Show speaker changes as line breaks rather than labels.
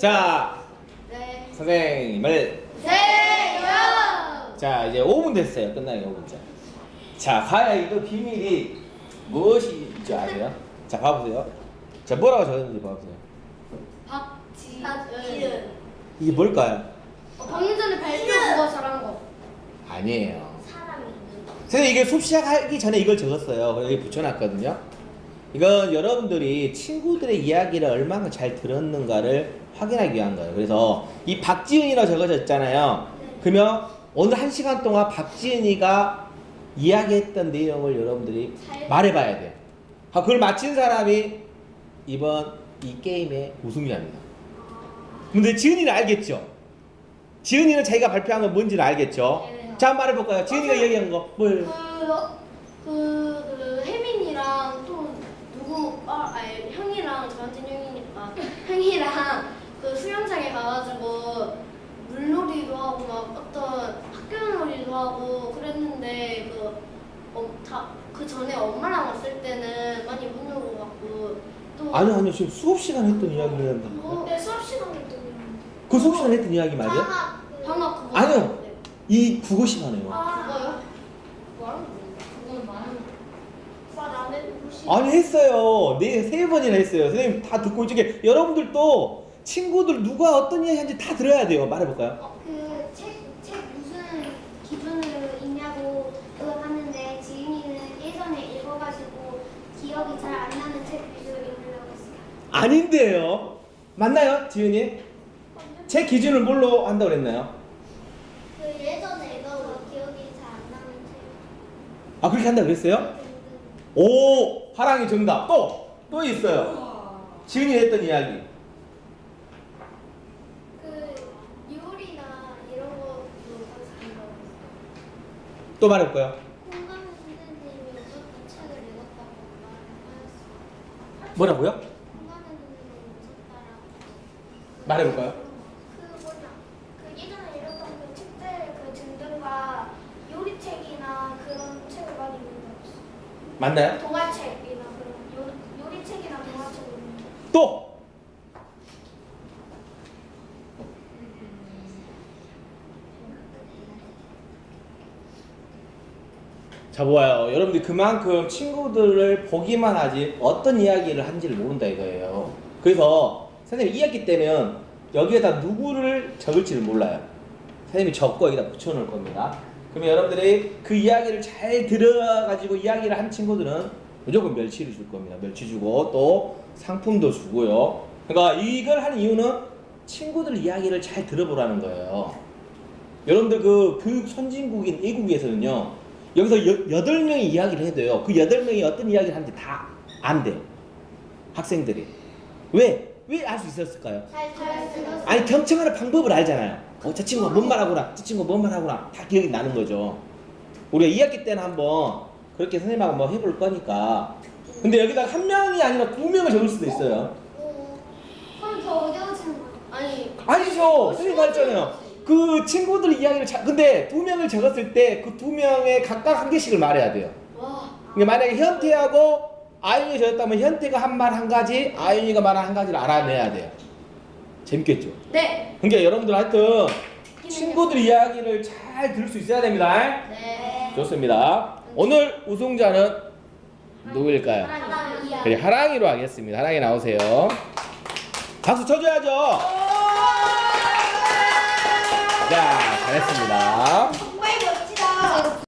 자,
네.
선생님을
세요.
자 이제 5분 됐어요. 끝나기 5분째. 자, 과연 이거 비밀이 무엇인지 아세요? 자, 봐보세요. 자, 뭐라고 적었는지 봐보세요.
박지.
박지은.
이게 뭘까요?
어, 방금 전에 발표 그거 잘한 거.
아니에요.
사람이 있는 거.
선생님 이게 수업 시작하기 전에 이걸 적었어요. 그래서 여기 붙여놨거든요. 이건 여러분들이 친구들의 이야기를 얼마나 잘 들었는가를 확인하기 위한 거예요. 그래서 이 박지은이라고 적어졌잖아요. 그러면 오늘 한 시간 동안 박지은이가 이야기했던 내용을 여러분들이
잘-
말해봐야 돼요. 아, 그걸 맞힌 사람이 이번 이 게임의 우승자입니다. 근데 지은이는 알겠죠? 지은이는 자기가 발표한 건 뭔지는 알겠죠?
네.
자, 한번 말해볼까요? 지은이가 얘기한 거. 뭘?
그, 그, 그 혜민이랑 또 누구 아, 아니 형이랑 저한테는 형이니까 형이랑 그 수영장에 가가지고 물놀이도 하고 막 어떤 학교 놀이도 하고 그랬는데 그다그 전에 엄마랑 왔을 때는 많이 못 놀고 갔고 또
아니요, 아니요. 지금 수업 시간 했던 이야기를 한다.
그거
내 수업 시간에
또그 수업 시간 했던 이야기 말이야?
방학 그-
방학 그거
아니요.
네.
이 국어 시간에요.
아,
그거요? 말하는 거 그거는 말하는 거
말안 해도 시
아니 했어요. 네 세 번이나 했어요. 선생님 다 듣고 있게 여러분들도 친구들 누가 어떤 이야기 하는지 다 들어야 돼요. 말해볼까요?
그책 책 무슨 기준으로 읽냐고 그거 봤는데 지은이는 예전에 읽어가지고 기억이 잘 안 나는 책 위주로 읽으려고 했어요.
아닌데요. 맞나요, 지은이? 제 기준을 뭘로 한다고 그랬나요?
그 예전에 읽어도 기억이 잘 안 나는 책.
아 그렇게 한다고 그랬어요? 오, 하랑이 정답. 또, 또 있어요. 지은이 했던 이야기.
그 요리나 이런 거도 같이 읽어봤어요.
또 말해볼까요?
홍감 선생님이 무섭다 책을 읽었다고 말하였어요.
뭐라고요?
홍감 선생님이 무섭다라고.
말해볼까요?
그 뭐냐 그 예전에 읽었던 그 책들 그 등등과 요리책이나 그런 책을 많이 읽었어요.
맞나요?
동화책이나 그런 요, 요리책이나 동화책을 읽는
또 자, 보아요. 여러분들이 그만큼 친구들을 보기만 하지 어떤 이야기를 한지를 모른다 이거예요. 그래서 선생님 2학기 때는 여기에다 누구를 적을지를 몰라요. 선생님이 적고 여기다 붙여놓을 겁니다. 그러면 여러분들이 그 이야기를 잘 들어가지고 이야기를 한 친구들은 무조건 멸치를 줄 겁니다. 멸치 주고 또 상품도 주고요. 그러니까 이걸 하는 이유는 친구들 이야기를 잘 들어보라는 거예요. 여러분들 그 교육 선진국인 외국에서는요. 여기서 여, 여덟 명이 이야기를 해도요. 그 여덟 명이 어떤 이야기를 하는지 다 안 돼요. 학생들이. 왜? 왜 알 수 있었을까요? 아니 경청하는 방법을 알잖아요. 어, 저 친구가 뭔 말하구나. 저 친구가 뭔 말하구나. 다 기억이 나는 거죠. 우리가 2학기 때는 한번 그렇게 선생님하고 뭐 해볼 거니까. 근데 여기다 한 명이 아니라 두 명을 적을 수도 있어요.
그럼 더 어려워지는 거예요.
아니
아니죠. 선생님 말했잖아요. 그 친구들 이야기를 자, 근데 두 명을 적었을 때 그 두 명의 각각 한 개씩을 말해야 돼요.
와
그러니까 만약에 현태하고 아윤이 적었다면 현태가 한 말 한 가지, 아윤이가 말한 한 가지를 알아내야 돼요. 재밌겠죠?
네.
그러니까 여러분들 하여튼 친구들 이야기를 잘 들을 수 있어야 됩니다.
네.
좋습니다. 오늘 우승자는 누구일까요?
하나님
그래 하랑이로 하겠습니다. 하랑이 나오세요. 박수 쳐줘야죠. 잘했습니다.